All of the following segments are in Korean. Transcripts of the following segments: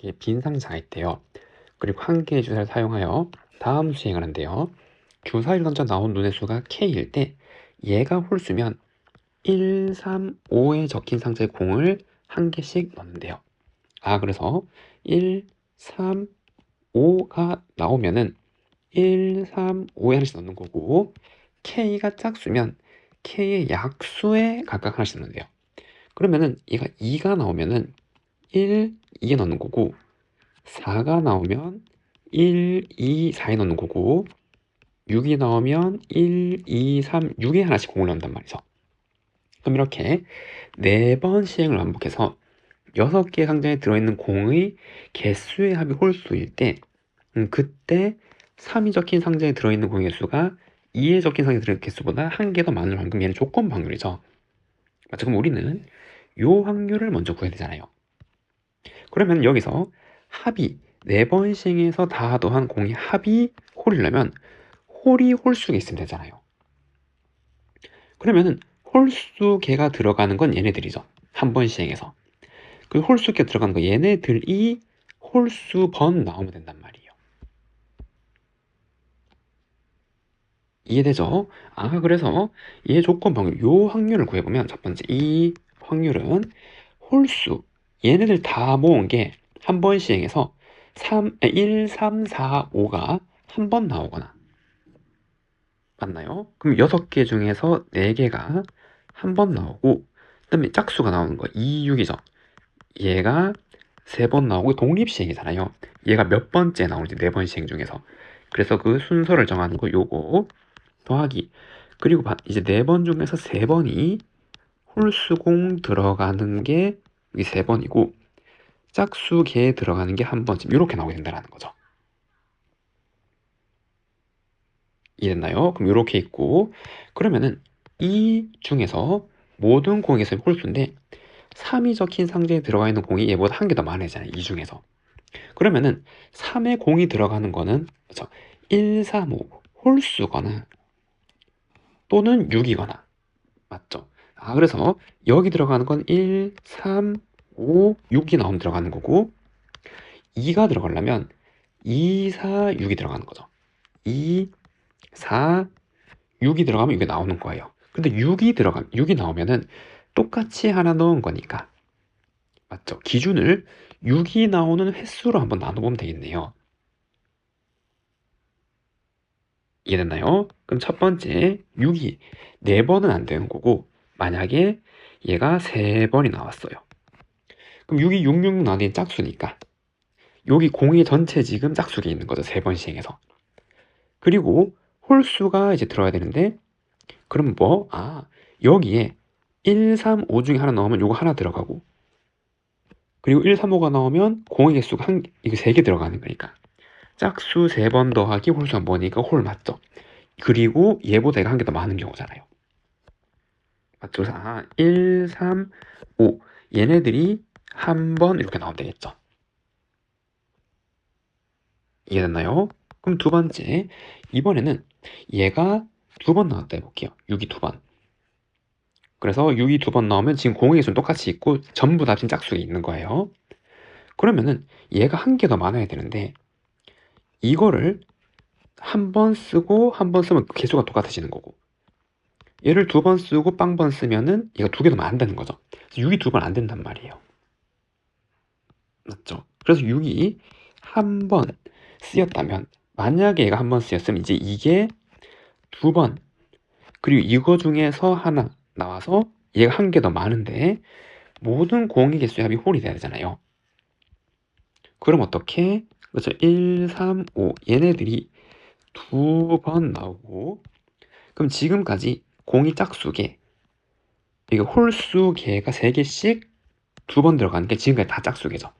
개의 빈 상자가 있대요. 그리고 한 개의 주사를 사용하여 다음 수행을 한대요. 주사위를 던져 나온 눈의 수가 K일 때 얘가 홀수면 1, 3, 5에 적힌 상자에 공을 한 개씩 넣는데요. 아, 그래서 1, 3, 5가 나오면은 1, 3, 5에 하나씩 넣는 거고 K가 짝수면 K의 약수에 각각 하나씩 넣는데요. 그러면은 얘가 2가 나오면은 1, 2에 넣는 거고 4가 나오면 1, 2, 4에 넣는 거고 6이 나오면 1, 2, 3, 6에 하나씩 공을 넣는단 말이죠. 그럼 이렇게 네 번 시행을 반복해서 6개의 상자에 들어있는 공의 개수의 합이 홀수일 때 음, 그때 3이 적힌 상자에 들어있는 공의 개수가 2에 적힌 상자에 들어있는 개수보다 한 개 더 많은 확률, 얘는 조건 확률이죠. 그럼 우리는 요 확률을 먼저 구해야 되잖아요. 그러면 여기서 합이 4번 시행해서 다 더한 공의 합이 홀이려면 홀이 홀수가 있으면 되잖아요. 그러면은 홀수 개가 들어가는 건 얘네들이죠. 한 번 시행해서. 그 홀수 개 들어가는 거 얘네들이 홀수 번 나오면 된단 말이에요. 이해되죠? 아, 그래서 얘 조건 방울, 요 확률을 구해보면 첫 번째, 이 확률은 홀수, 얘네들 다 모은 게 한 번 시행해서 3, 1, 3, 4, 5가 한 번 나오거나 맞나요? 그럼 6개 중에서 4개가 한 번 나오고 그 다음에 짝수가 나오는 거 2, 6이죠. 얘가 세 번 나오고 독립시행이잖아요. 얘가 몇 번째 나오는지 네 번 시행 중에서 그래서 그 순서를 정하는 거 요거 더하기 그리고 이제 네 번 중에서 세 번이 홀수공 들어가는 게 여기 세 번이고 짝수 개 들어가는 게 한 번쯤 이렇게 나오게 된다는 거죠. 이해됐나요? 그럼 이렇게 있고 그러면은 이 중에서 모든 공에서 홀수인데 3이 적힌 상자에 들어가 있는 공이 얘보다 한 개 더 많아지잖아요. 이 중에서. 그러면은 3의 공이 들어가는 거는 그렇죠? 1, 3, 5 홀수거나 또는 6이거나 맞죠? 아 그래서 여기 들어가는 건 1, 3, 5, 6이 나오면 들어가는 거고 2가 들어가려면 2, 4, 6이 들어가는 거죠. 2, 4, 6이 들어가면 이게 나오는 거예요. 근데 6이 들어가 6이 나오면은 똑같이 하나 넣은 거니까 맞죠? 기준을 6이 나오는 횟수로 한번 나눠보면 되겠네요. 이해됐나요? 그럼 첫 번째 6이 4번은 안 되는 거고 만약에 얘가 3번이 나왔어요. 그럼 6이 66 나뉘는 짝수니까 여기 공의 전체 지금 짝수에 있는 거죠. 3번 시행해서. 그리고 홀수가 이제 들어야 되는데 그럼 뭐? 아 여기에 1, 3, 5 중에 하나 나오면 요거 하나 들어가고 그리고 1, 3, 5가 나오면 공의 개수가 한 이거 3개 들어가는 거니까 짝수 3번 더하기 홀수 한 번이니까 홀 맞죠? 그리고 얘보다 얘가 한 개 더 많은 경우잖아요. 맞죠? 아, 1, 3, 5 얘네들이 한 번 이렇게 나오면 되겠죠. 이해됐나요? 그럼 두 번째 이번에는 얘가 두 번 나왔다 해볼게요. 6이 두 번. 그래서 6이 두 번 나오면 지금 공의 개수는 똑같이 있고 전부 다 합친 짝수가 있는 거예요. 그러면은 얘가 한 개 더 많아야 되는데 이거를 한 번 쓰고 한 번 쓰면 개수가 똑같아지는 거고 얘를 두 번 쓰고 빵 번 쓰면은 얘가 두 개 더 많다는 거죠. 6이 두 번 안 된단 말이에요. 맞죠? 그래서 6이 한 번 쓰였다면 만약에 얘가 한 번 쓰였으면 이제 이게 두 번 그리고 이거 중에서 하나 나와서 얘가 한 개 더 많은데 모든 공의 개수의 합이 홀이 돼야 되잖아요. 그럼 어떻게? 그렇죠. 1, 3, 5 얘네들이 두 번 나오고 그럼 지금까지 공이 짝수개 이게 홀수 개가 세 개씩 두 번 들어가는 게 지금까지 다 짝수개죠.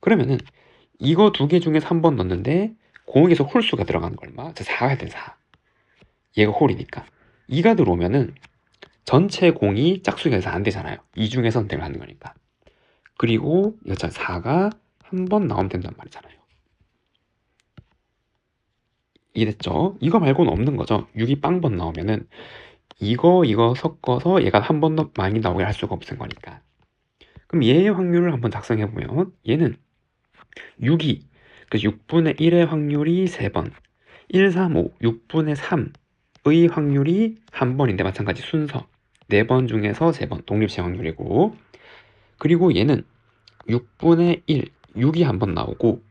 그러면은 이거 두 개 중에서 한번 넣는데 공에서 홀수가 들어가는 거 얼마? 4가 된 4. 얘가 홀이니까. 2가 들어오면은 전체 공이 짝수가 돼서 안 되잖아요. 이 중에 선택을 하는 거니까. 그리고 여자 4가 한 번 나오면 된단 말이잖아요. 이해됐죠? 이거 말고는 없는 거죠. 6이 빵번 나오면은 이거 이거 섞어서 얘가 한 번 더 많이 나오게 할 수가 없는 거니까. 그럼 얘의 확률을 한번 작성해 보면 얘는 6이. 그래서 6분의 1의 확률이 3번. 1, 3, 5, 6분의 3의 확률이 한 번인데 마찬가지 순서. 4번 중에서 3번. 독립시 확률이고. 그리고 얘는 6분의 1, 6이 한 번 나오고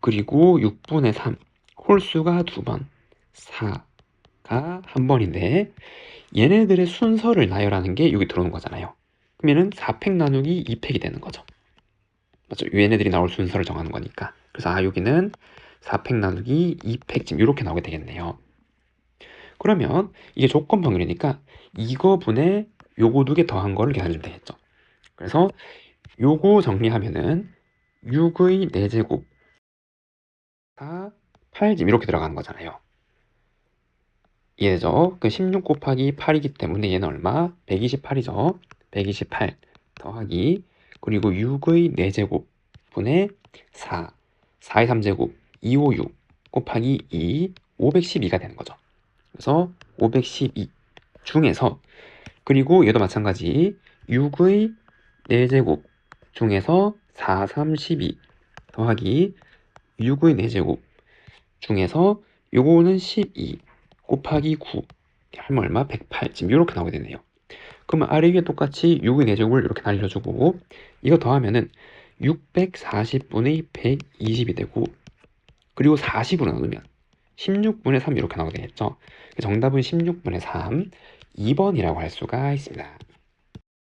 그리고 6분의 3 홀수가 두 번. 4가 한 번인데 얘네들의 순서를 나열하는 게 여기 들어오는 거잖아요. 그러면은 4팩 나누기 2팩이 되는 거죠 맞죠? 얘네들이 나올 순서를 정하는 거니까 그래서 아 여기는 4팩 나누기 2팩 지금 이렇게 나오게 되겠네요 그러면 이게 조건 확률이니까 이거 분에 요거 두 개 더한 거를 계산해주면 되겠죠 그래서 요거 정리하면은 6의 4제곱 4, 8집 이렇게 들어가는 거잖아요. 이해되죠? 그 16 곱하기 8이기 때문에 얘는 얼마? 128이죠. 128 더하기 그리고 6의 4제곱 분의 4 4의 3제곱 256 곱하기 2 512가 되는 거죠. 그래서 512 중에서 그리고 얘도 마찬가지 6의 4제곱 중에서 4, 32 더하기 6의 4제곱 중에서 요거는 12 곱하기 9 하면 얼마? 108 지금 이렇게 나오게 되네요. 그러면 아래 위에 똑같이 6의 4제곱을 이렇게 날려주고 이거 더하면은 640분의 120이 되고 그리고 40으로 나누면 16분의 3 이렇게 나오게 되겠죠. 정답은 16분의 3 2번이라고 할 수가 있습니다.